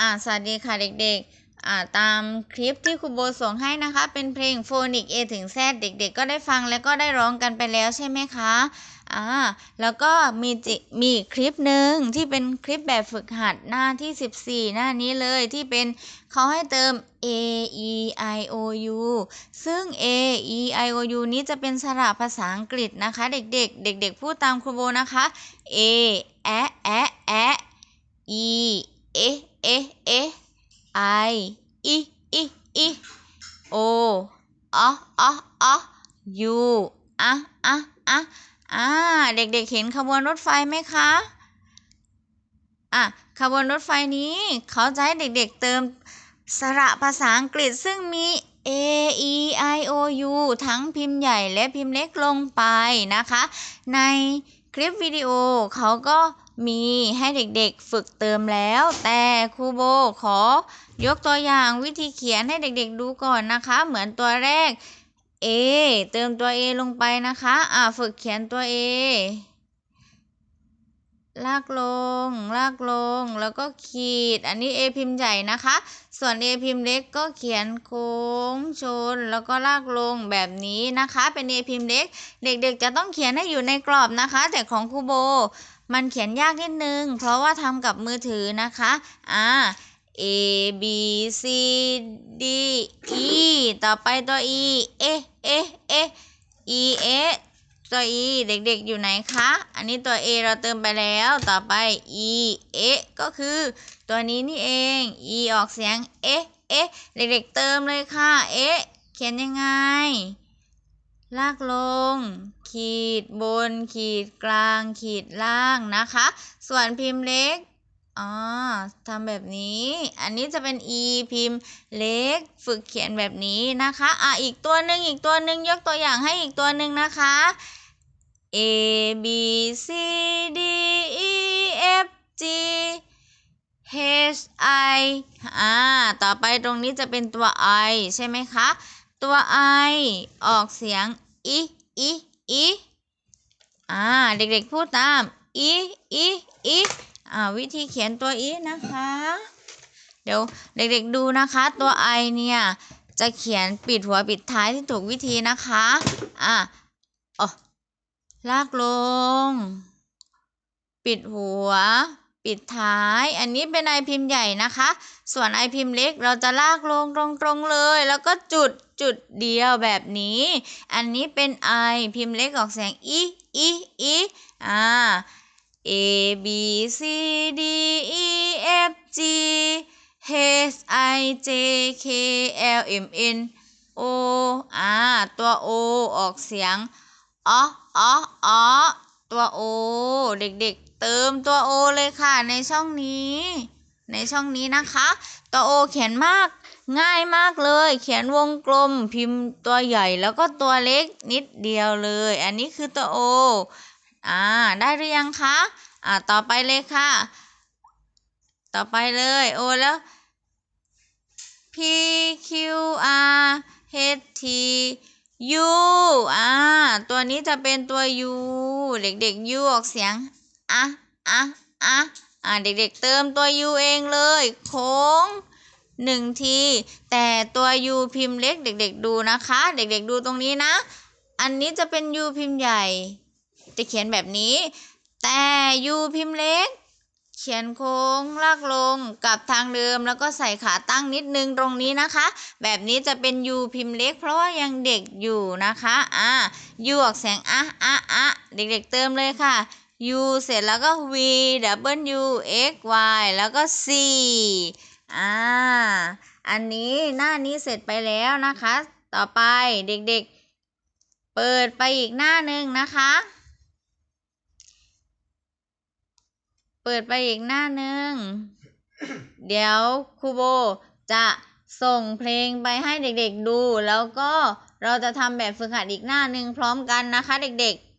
อ่าสวัสดีค่ะเด็กๆอ่าตามคลิปที่ครูโบส่งให้นะคะ เป็นเพลงโฟนิก A ถึง Z เด็กๆ ก็ได้ฟังแล้วก็ได้ร้องกันไปแล้วใช่ไหมคะอ่าแล้วก็มีจิมีคลิปหนึ่งที่เป็นคลิปแบบฝึกหัดหน้าที่ 14 หน้านี้เลยที่เป็นเขาให้เติม a e i o u ซึ่ง a e i o u นี้จะเป็นสระภาษาอังกฤษนะคะ เด็กๆ เด็ก ๆ พูดตามครูโบนะคะ a แอะแอะแอะ e เอ เอะเอะ I อีอีอี O อะอะอะ U อะอะอะอ่าเด็กๆเห็นขบวนรถไฟไหมคะอะขบวนรถไฟนี้เขาจะให้เด็กๆเติมสระภาษาอังกฤษซึ่งมี A E I O U ทั้งพิมพ์ใหญ่และพิมพ์เล็กลงไปนะคะ ในคลิปวิดีโอเขาก็ มีให้เด็กๆฝึกเติมแล้ว แต่ครูโบขอยกตัวอย่างวิธีเขียนให้เด็กๆดูก่อนนะคะ เหมือนตัวแรก A เติมตัว A ลงไปนะคะ อ่าฝึกเขียนตัว A ลากลง ลากลง แล้วก็ขีด อันนี้ A พิมพ์ใหญ่นะคะ ส่วน A พิมพ์เล็กก็เขียนโค้งชน แล้วก็ลากลงแบบนี้นะคะ เป็น A พิมพ์เล็ก เด็กๆ จะต้องเขียนให้อยู่ในกรอบนะคะ แต่ของครูโบ มันเขียนยากนิดนึง เพราะว่าทำกับมือถือนะคะ อ่า A B C D E ต่อไปตัว E เอะเอะเอะ E เอ ตัว E เด็กๆ อยู่ไหนคะ อันนี้ตัว A เราเติมไปแล้ว ต่อไป E เอก็คือตัวนี้นี่เอง E ออกเสียง เอะเอะเด็กๆ เติมเลยค่ะ เอะเขียนยังไง ลากลง ขีดบน ขีดกลาง ขีดล่างนะคะ ส่วนพิมพ์เล็ก อ๋อทำแบบนี้ อันนี้จะเป็น e พิมพ์เล็ก ฝึกเขียนแบบนี้นะคะ อะ อีกตัวหนึ่งอีกตัวหนึ่งยกตัวอย่างให้อีกตัวหนึ่งนะคะ a b c d e f g h i อ่า ต่อไปตรงนี้จะเป็นตัว i ใช่ไหมคะ ตัว i ออกเสียง i i i อ่า เด็กๆพูดตาม i i i อ่า วิธีเขียนตัว i นะคะ เดี๋ยวเด็กๆดูนะคะ ตัว i เนี่ย จะเขียนปิดหัวปิดท้ายที่ถูกวิธีนะคะ อ่าอ๋อ ลากลง ปิดหัว ปิดท้าย อันนี้เป็นไอพิมพ์ใหญ่นะคะ ส่วนไอพิมพ์เล็กเราจะลากลงตรงๆเลย แล้วก็จุดจุดเดียวแบบนี้ อันนี้เป็นไอพิมพ์เล็กออกเสียงอีอีอีอ่า A B C D E F G H I J K L M N O อ่า ตัว O ออกเสียง อ๋ออ๋ออ๋อตัว O เด็กๆ เติมตัว O เลยค่ะ ในช่องนี้ ในช่องนี้นะคะ ตัว O เขียนมากง่ายมากเลย เขียนวงกลมพิมพ์ตัวใหญ่แล้วก็ตัวเล็กนิดเดียวเลย อันนี้คือตัว O อ่าได้หรือยังคะอ่าต่อไปเลยค่ะ ต่อไปเลยโอแล้ว P Q R H T U อ่า ตัวนี้จะเป็นตัว U เด็กๆ U ออกเสียง อะ อะ อะ อ่า เด็กๆเติมตัว U เองเลย โค้งหนึ่งที แต่ตัว U พิมพ์เล็ก เด็ก ๆ ดูนะคะ เด็กๆดูตรงนี้นะ อันนี้จะเป็น U พิมพ์ใหญ่ จะเขียนแบบนี้ แต่ U พิมพ์เล็ก เขียนโค้งลากลงกับทางเดิมแล้วก็ใส่ขาตั้งนิดนึงตรงนี้นะคะ แบบนี้จะเป็น U พิมพ์เล็ก เพราะว่ายังเด็กอยู่นะคะอ่า U ออกเสียงอะอะอะเด็กๆเติมเลยค่ะ U เสร็จแล้วก็ V W X Y แล้วก็ C อ่าอันนี้หน้านี้เสร็จไปแล้วนะคะ ต่อไปเด็กๆ เปิดไปอีกหน้าหนึ่งนะคะ ปิดไปอีกหน้าหนึ่ง เดี๋ยวครูโบจะส่งเพลงไปให้เด็กๆดู แล้วก็เราจะทำแบบฝึกหัดอีกหน้าหนึ่งพร้อมกันนะคะเด็กๆ